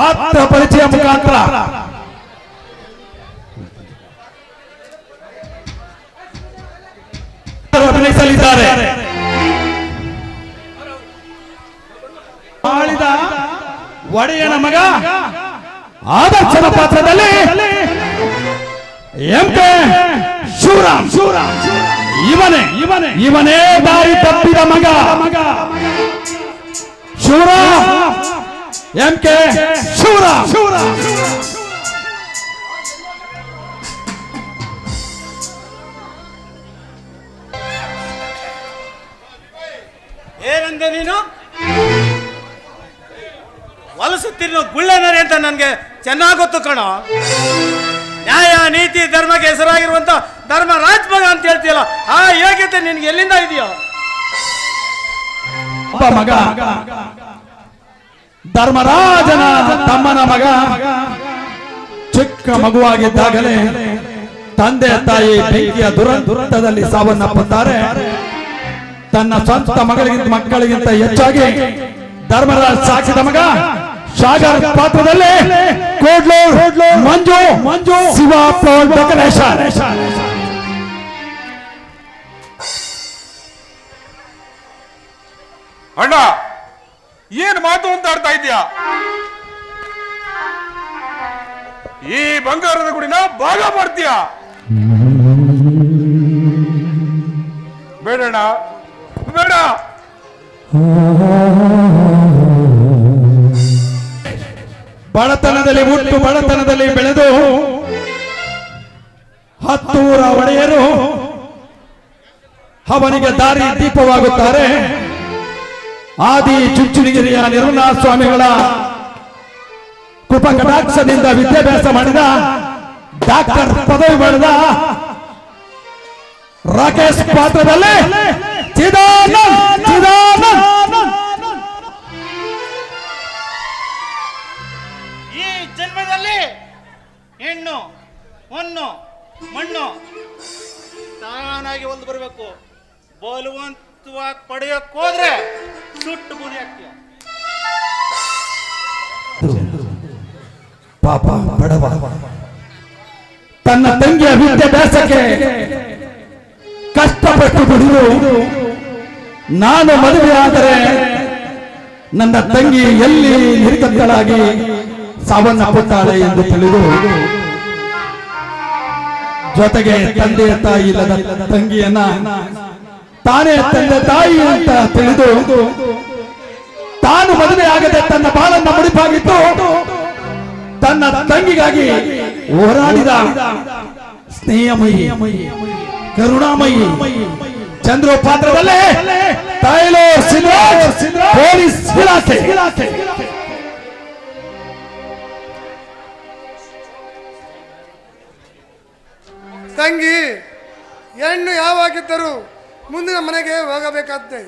ಪಾತ್ರ ಪರಿಚಯ ಮುಖಾಂತರ. ಅಭಿನಯಿಸಲಿದ್ದಾರೆ. ಆಳಿದ ಒಡೆಯನ ಮಗ ಆದರ್ಶನ ಪಾತ್ರದಲ್ಲಿ ಎಂಕೆ ಶಿವರಾಮ್ ಶಿವರಾಮ್. ಇವನೇ ಇವನೇ. ಇವನೇ ದಾರಿ ತಪ್ಪಿದ ಮಗ ಮಗ. ಶಿವರಾಮ್. ಎಂ ಕೆ ಶಿವರಾಮ್ ಶಿವರಾಮ್ ಏನಂದೆ ನೀನು? ವಲಸುತ್ತಿರೋ ಗುಳ್ಳೆನರಿ ಅಂತ ನನಗೆ ಚೆನ್ನಾಗಿ ಗೊತ್ತು ಕಣೋ. ನ್ಯಾಯ ನೀತಿ ಧರ್ಮಕ್ಕೆ ಹೆಸರಾಗಿರುವಂತ ಧರ್ಮ ರಾಜ್ಮಗ ಅಂತ ಹೇಳ್ತೀಯಲ್ಲ ಆ ಯೋಗ್ಯತೆ ನಿನ್ಗೆ ಎಲ್ಲಿಂದ ಇದೆಯೋ? ಮಗ. ಧರ್ಮರಾಜನ ತಮ್ಮನ ಮಗ. ಚಿಕ್ಕ ಮಗುವಾಗಿದ್ದಾಗಲೇ ತಂದೆ ತಾಯಿ ಬೆಂಕಿಯ ದುರಂತದಲ್ಲಿ ಸಾವನ್ನಪ್ಪುತ್ತಾರೆ. ತನ್ನ ಸ್ವಂತ ಮಗಳಿಗಿಂತ ಮಕ್ಕಳಿಗಿಂತ ಹೆಚ್ಚಾಗಿ ಧರ್ಮರಾಜ್ ಸಾಕಿದ ಮಗ ಶಾಗರ್ ಪಾತ್ರದಲ್ಲಿ ಕೋಡ್ಲೂರ್ ಮಂಜು ಮಂಜು ಶಿವ ಅಣ್ಣ ಏನ್ ಮಾತು ಅಂತ ಆಡ್ತಾ ಇದೀಯಾ ಈ ಬಂಗಾರದ ಗುಡಿನ ಭಾಗ ಮಾಡ್ತೀಯ? ಬೇಡಣ ಬೇಡ. ಬಡತನದಲ್ಲಿ ಹುಟ್ಟು, ಬಡತನದಲ್ಲಿ ಬೆಳೆದು ಹತ್ತೂರ ಒಡೆಯರು ಅವನಿಗೆ ದಾರಿ ದೀಪವಾಗುತ್ತಾರೆ. ಆದಿ ಚುಂಚುಣಿಗಿರಿಯ ನಿರ್ಮಲಾ ಸ್ವಾಮಿಗಳ ಕೃಪ ಕಟಾಕ್ಷದಿಂದ ವಿದ್ಯಾಭ್ಯಾಸ ಮಾಡಿದ ಡಾಕ್ಟರ್ ಪದವಿ ಪಡೆದ ರಾಕೇಶ್ ಪಾತ್ರದಲ್ಲಿ ಈ ಜನ್ಮದಲ್ಲಿ ಹೆಣ್ಣು ಹೊನ್ನು ಮಣ್ಣು. ತಾನಾಗಿ ಒಂದು ಬರಬೇಕು. ಬಲವಂತವಾಗಿ ಪಡೆಯಕ್ ಹೋದ್ರೆ ಸುಟ್ಟು ಬೂದಿ ಪಾಪ, ಬಡವ. ತನ್ನ ತಂಗಿಯ ವಿದ್ಯಾಭ್ಯಾಸಕ್ಕೆ ಕಷ್ಟಪಟ್ಟು ದುಡಿದು ನಾನು ಮದುವೆ ಆದರೆ ನನ್ನ ತಂಗಿ ಎಲ್ಲಿ ನಿರ್ಗತ್ತಳಾಗಿ ಸಾವನ್ನಪ್ಪುತ್ತಾಳೆ ಎಂದು ತಿಳಿದು ಜೊತೆಗೆ ತಂದೆ ತಾಯಿ ಇಲ್ಲದ ತಂಗಿಯನ್ನ ತಾನೇ ತಂದೆ ತಾಯಿ ಅಂತ ತಿಳಿದು ತಾನು ಮದುವೆ ಆಗದೆ ತನ್ನ ಬಾಳನ್ನ ಮುಡಿಪಾಗಿತ್ತು ತನ್ನ ತಂಗಿಗಾಗಿ ಹೋರಾಡಿದ ಸ್ನೇಹಮಯಿ, ಕರುಣಾಮಯಿ ಚಂದ್ರು ಪಾತ್ರದಲ್ಲೇ ಸಿದ್ರಾಜ್ ಪೊಲೀಸ್ ಇಲಾಖೆ. ತಂಗಿ, ಹೆಣ್ಣು ಯಾವಾಗಿದ್ದರೂ ಮುಂದಿನ ಮನೆಗೆ ಹೋಗಬೇಕಾದ್ದೆ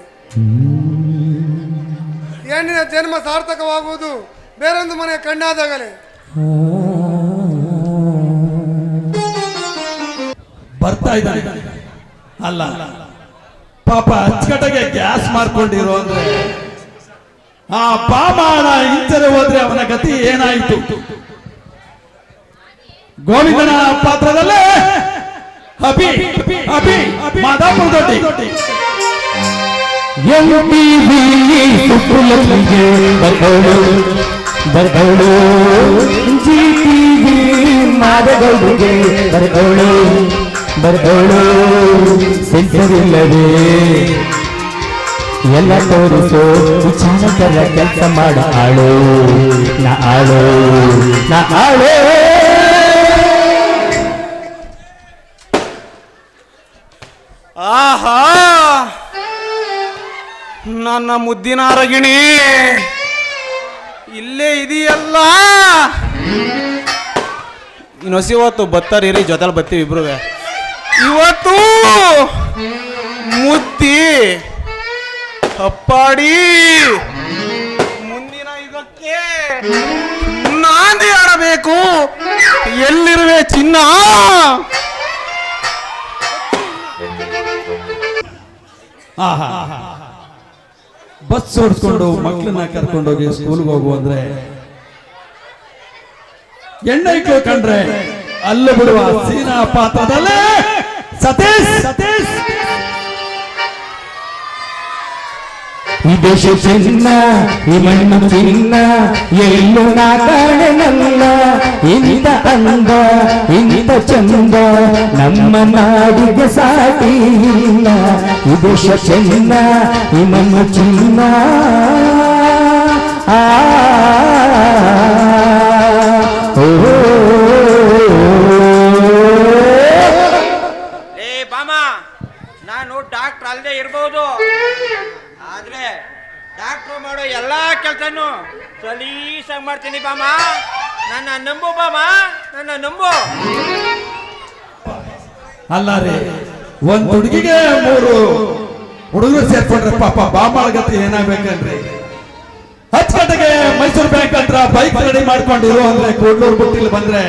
ಹೆಣ್ಣಿನ ಜನ್ಮ ಸಾರ್ಥಕವಾಗುವುದು ಬೇರೊಂದು ಮನೆ ಕಣ್ಣಾದಾಗಲೇ. ಬರ್ತಾ ಇದ್ದಾನೆ. ಅಲ್ಲ, ಪಾಪ ಅಚ್ಚಕಟ್ಟಗೆ ಗ್ಯಾಸ್ ಮಾರ್ಕೊಂಡಿರೋ ಅಂದ್ರೆ ಆ ಪಾಮಾಣ ಇಂಚರೆ ಹೋದ್ರೆ ಅವನ ಗತಿ ಏನಾಯಿತು? ಗೋವಿಂದನ ಪಾತ್ರದಲ್ಲೇ ಅಭಿ ಅಭಿ ಮಾದಾಪುರ ದೊಡ್ಡಿ ಬರ್ದವಳು ಜಿಟಿವಿ ಮಾದಗೌಡಿಗೆ ಬರ್ದವಳು ಬರ್ದವಳು ಸಿದ್ಧವಿಲ್ಲದೆ ಎಲ್ಲ ತೋರಿಸು ವಿಚಾರಕರ ಕೆಲಸ ಮಾಡ ಆಳು. ನಾ ಆಳು ನಾ ಆಳು. ಆಹಾ! ನನ್ನ ಮುದ್ದಿನ ಅರಗಿಣಿ, ಇಲ್ಲೇ ಇದೆಯಲ್ಲ? ಇನ್ನೊಸಿ ಇವತ್ತು ಬತ್ತಾರಿರಿ ಜೊತೆಲಿ ಬತ್ತೀವಿ ಇಬ್ರು ಇವತ್ತು ಮುತ್ತಿ ಅಪ್ಪಾಡಿ ಮುಂದಿನ ಇದಕ್ಕೆ ನಾಂದಿ ಆಡಬೇಕು. ಎಲ್ಲಿರುವೆ ಚಿನ್ನ? ಆಹಾ. ಬಸ್ ಓಡಿಸ್ಕೊಂಡು ಮಕ್ಕಳನ್ನ ಕರ್ಕೊಂಡೋಗಿ ಸ್ಕೂಲ್ಗೆ ಹೋಗು ಅಂದ್ರೆ ಎಣ್ಣೆ ಕಂಡ್ರೆ ಅಲ್ಲಿ ಬಿಡುವ ಸೀನಾ ಪಾತ್ರದಲ್ಲೇ ಸತೀಶ್ ಸತೀಶ್. ಈ ದೇಶ ಚಿನ್ನ ಈ ಮಣ್ಣು ಚಿನ್ನ, ಎಲ್ಲೂ ನಾ ಕಾಣೆನಲ್ಲ ಇಂಥ ಅಂದ ಇಂತ ಚಂದ ನಮ್ಮ ನಾಡಿಗೆ ಸಾಟಿ ಇಲ್ಲ. ಈ ದೇಶ ಚಿನ್ನ ಈ ಮಣ್ಣು ಚಿನ್ನ. ಆ ಸಲೀಸಾಗಿ ಮಾಡ್ತೀನಿ ಬಾಮ. ನನ್ನ ನಂಬು ಬಾಮ, ನನ್ನ ನಂಬು. ಅಲ್ಲ ರೀ ಒಂದ್ ಹುಡುಗಿಗೆ ಮೂರು ಹುಡುಗರು ಸೇರ್ಕೊಂಡ್ರೆ ಪಾಪ ಗತಿ ಏನಾಗ್ಬೇಕನ್ರಿ? ಹತ್ತು ಗಂಟೆಗೆ ಮೈಸೂರು ಬ್ಯಾಂಕ್ ಹತ್ರ ಬೈಕ್ ರೆಡಿ ಮಾಡ್ಕೊಂಡಿರು ಅಂದ್ರೆ ಕೂಡ್ಲೂರು ಬುಟ್ಟಿಲ್ ಬಂದ್ರೆ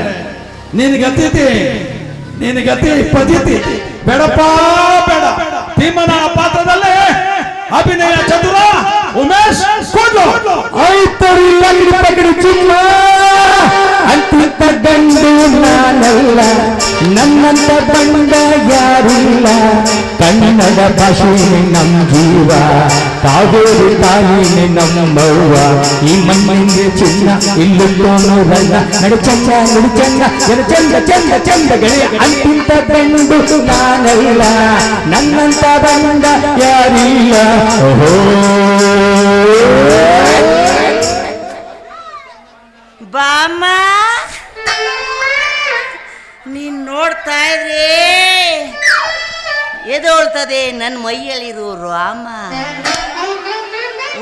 ನಿನ್ ಗತಿ ನಿನ್ ಗತಿ ಪದಿತಿ ಬೇಡಪ್ಪ, ಬೇಡ. ಭೀಮನ ಪಾತ್ರದಲ್ಲೇ ಅಭಿನಯ ಚತುರ. ಉಮೇಶ್, ಕೂಡ್ಲು. ಆಯ್ತರಿ ಅಂಗಡಿ ಪಗಡಿ ಚಿನ್ನ. ಅಂತಿಂತ ಗಂಡು ನಾನಲ್ಲ, ನನ್ನಂತ ಬಂದ ಯಾರಿಲ್ಲ. ಕನ್ನಡ ಭಾಷೆ ನಮ್ಮ ಜೀವ. ಕಾವೇರಿ ತಾಯಿನೇ ನಮ್ಮವ್ವ ಈ ಮಣ್ಣಿಗೆ ಚಿನ್ನ, ಇಲ್ಲು ರನ್ನ. ನಡು ಚಂದ ನಡು ಚಂದ, ಜನ ಚಂದ ಚಂದ ಚಂದ ಗೆಳೆಯ. ಅಂತಿಂತ ಗಂಡು ನಾನಲ್ಲ, ನನ್ನಂತ ಬಂದ ಯಾರಿಲ್ಲ. ಓಹೋ. ಬಾಮ್ಮ, ನೀನ್ ನೋಡ್ತಾ ಇದ್ರೆ? ಎದೊಳ್ತದೆ ನನ್ನ ಮೈಯಲ್ಲಿರೋ ರಾಮ.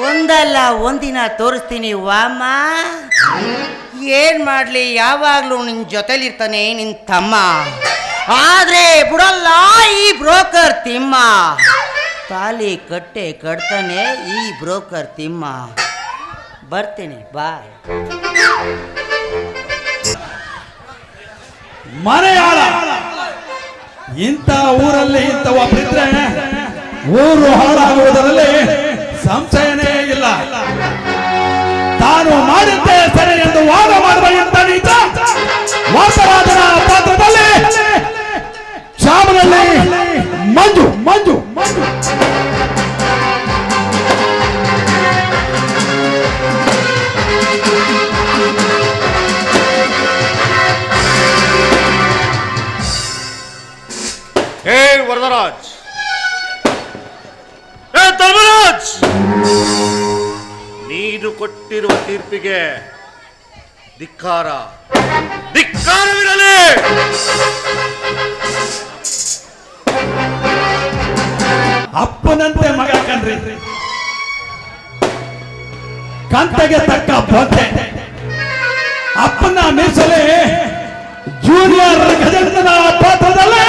ಒಂದಲ್ಲ ಒಂದಿನ ತೋರಿಸ್ತೀನಿ ವಾಮ. ಏನ್ ಮಾಡ್ಲಿ, ಯಾವಾಗ್ಲೂ ನಿನ್ ಜೊತೆಲಿರ್ತಾನೆ ನಿನ್ ತಮ್ಮ. ಆದ್ರೆ ಬಿಡಲ್ಲ ಈ ಬ್ರೋಕರ್ ತಿಮ್ಮ. ತಾಲಿ ಕಟ್ಟೆ ಕಟ್ತಾನೆ ಈ ಬ್ರೋಕರ್ ತಿಮ್ಮ. ಬರ್ತೀನಿ, ಬಾಯ್. ಮನೆಯಾಳ, ಇಂಥ ಊರಲ್ಲಿ ಇಂಥ ಒಬ್ಬರಿದ್ರೆ ಊರು ಹಾಳಾಗುವುದರಲ್ಲಿ ಸಂಶಯನೇ ಇಲ್ಲ. ತಾನು ಮಾಡಿದ್ದೇ ಸರಿ ಎಂದು ವಾದ ಮಾಡುವ ಇಂಥ ನೀಚ ವರದರಾಜ್. ಹೇ ಧರ್ಮರಾಜ್! ನೀನು ಕೊಟ್ಟಿರುವ ತೀರ್ಪಿಗೆ ಧಿಕ್ಕಾರ. ಧಿಕ್ಕಾರವಿರಲಿ! ಅಪ್ಪನಂತೆ ಮಗ ಕಣ್ರಿ. ಕಂತೆಗೆ ತಕ್ಕ ಬಂತೆ ಅಪ್ಪನ ಮೀಸಲೇ ಜೂನಿಯರ್ ಗಜೇಂದ್ರನ ಪಾತ್ರದಲ್ಲಿ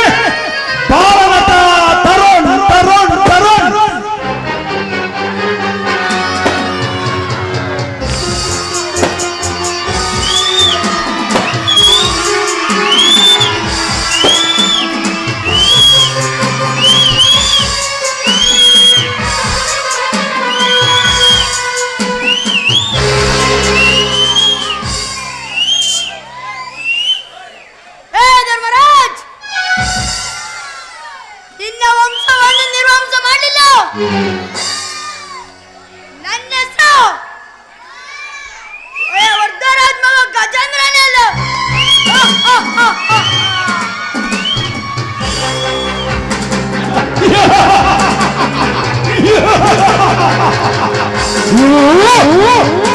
ಆ, ಆ, ಆ, ಆ. ಓ